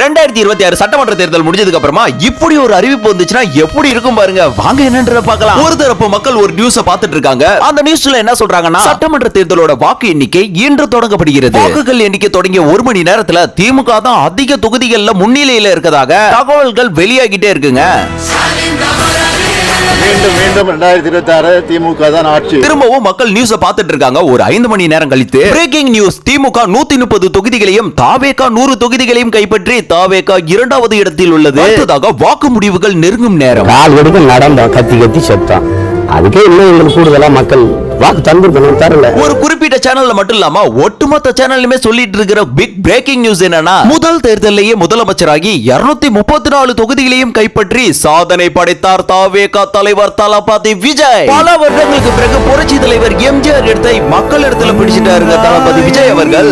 ரெண்டாயிரத்தி இருபத்தி ஆறு சட்டமன்ற தேர்தல் முடிஞ்சதுக்கு அப்புறமா இப்படி ஒரு அறிவிப்பு வந்துச்சுன்னா எப்படி இருக்கும் பாருங்க. வாங்க என்னன்றத பார்க்கலாம். ஒரு தரப்பு மக்கள் ஒரு நியூஸ பார்த்துட்டு இருக்காங்க. அந்த நியூஸ்ல என்ன சொல்றாங்கன்னா சட்டமன்ற தேர்தலோட வாக்கு எண்ணிக்கை இன்று தொடங்கப்படுகிறது. வாக்குகள் எண்ணிக்கை தொடங்கிய ஒரு மணி நேரத்துல திமுக தான் அதிக தொகுதிகள்ல முன்னிலையில இருக்கதாக தகவல்கள் வெளியாகிட்டே இருக்குங்க. மீண்டும் மீண்டும் ரெண்டாயிரத்தி இருபத்தி ஆறு திமுக தான் ஆட்சி. திரும்பவும் மக்கள் நியூஸ பார்த்துட்டு இருக்காங்க. ஒரு ஐந்து மணி நேரம் கழித்து பிரேக்கிங் நியூஸ் திமுக நூத்தி முப்பது தொகுதிகளையும் தாவேகா நூறு தொகுதிகளையும் கைப்பற்றி தாவேகா இரண்டாவது இடத்தில் உள்ளது. அடுத்ததாக வாக்கு முடிவுகள் நெருங்கும் நேரம். நடந்தோம் கத்தி கத்தி செத்தோம் அதுக்கே இன்னும் எங்களுக்கு கூடுதலா மக்கள் வாக்கு தந்திருக்கணும் தரல ஒரு குறிப்பிட்ட சேனல்ல மட்டும் இல்லாம ஒட்டுமொத்த சேனல்லுமே சொல்லிட்டு இருக்கிற பிக் பிரேக்கிங் நியூஸ் என்னன்னா முதல் தேர்தலிலேயே முதலமைச்சராகி 234 முப்பத்தி நாலு தொகுதிகளையும் கைப்பற்றி சாதனை படைத்தார் தாவேகா தலைவர் தளபதி விஜய். பல வருடங்களுக்கு பிறகு புரட்சி தலைவர் எம்ஜிஆர் இடத்தை மக்கள் இடத்துல பிடிச்சிட்டாருங்க தளபதி விஜய் அவர்கள்.